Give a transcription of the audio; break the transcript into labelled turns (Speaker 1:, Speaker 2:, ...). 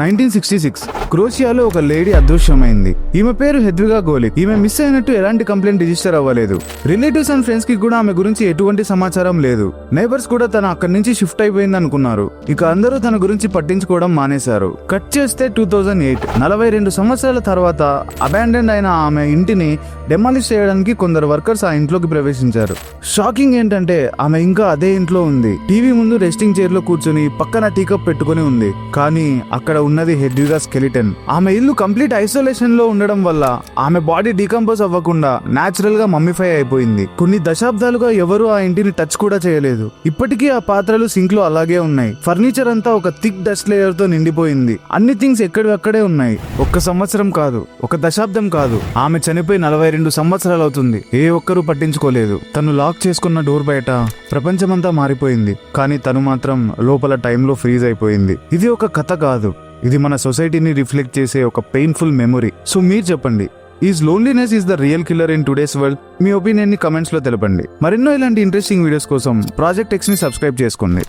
Speaker 1: Nineteen sixty six. క్రోషియాలో ఒక lady అదృశ్యమైంది. ఈమె పేరు హెద్విగా గోలిక్. ఈమె మిస్ అయినట్టు ఎలాంటి కంప్లైంట్ రిజిస్టర్ అవ్వలేదు. రిలేటివ్స్ అండ్ ఫ్రెండ్స్కి కూడా ఆమె గురించి ఎటువంటి సమాచారం లేదు. నైబర్స్ కూడా తన అక్కడి నుంచి షిఫ్ట్ అయిపోయింది అనుకున్నారు. ఇక అందరూ తన గురించి పట్టించుకోవడం మానేశారు. కట్ చేస్తే టూ థౌజండ్ ఎయిట్. నలభై రెండు సంవత్సరాల తర్వాత అబాండెండ్ అయిన ఆమె ఇంటిని డెమాలిష్ చేయడానికి కొందరు వర్కర్స్ ఆ ఇంట్లోకి ప్రవేశించారు. షాకింగ్ ఏంటంటే ఆమె ఇంకా అదే ఇంట్లో ఉంది. టీవీ ముందు రెస్టింగ్ చైర్లో కూర్చొని పక్కన టీకప్ పెట్టుకుని ఉంది. కానీ అక్కడ ఉన్నది హెడ్యూరా స్కెలిటన్. ఆమె ఇల్లు కంప్లీట్ ఐసోలేషన్లో ఉండడం వల్ల ఆమె బాడీ డీకంపోజ్ అవ్వకుండా నాచురల్గా మమ్మిఫై అయిపోయింది. కొన్ని దశాబ్దాలుగా ఎవరు ఆ ఇంటిని టచ్ కూడా చేయలేదు. ఇప్పటికీ ఆ పాత్రలు సింక్లో అలాగే ఉన్నాయి. ఫర్నిచర్ అంతా ఒక థిక్ డస్ట్ లేయర్తో నిండిపోయింది. అన్ని థింగ్స్ ఎక్కడివక్కడే ఉన్నాయి. ఒక్క సంవత్సరం కాదు ఒక దశాబ్దం కాదు. ఆమె చనిపోయి నలభై రెండు సంవత్సరాలు అవుతుంది. ఏ ఒక్కరూ పట్టించుకోలేదు. తను లాక్ చేసుకున్న డోర్ బయట ప్రపంచమంతా మారిపోయింది. కానీ తను మాత్రం లోపల టైంలో ఫ్రీజ్ అయిపోయింది. ఇది ఒక కథ కాదు. ఇది మన సొసైటీని రిఫ్లెక్ట్ చేసే ఒక పెయిన్ఫుల్ మెమొరీ సో మీరు చెప్పండి is loneliness is the real killer in today's world మీ ఒపీనియన్ని కమెంట్స్లో తెలపండి. మరెన్నో ఇలాంటి ఇంట్రెస్టింగ్ వీడియోస్ కోసం ప్రాజెక్ట్ ఎక్స్ని సబ్స్క్రైబ్ చేసుకోండి.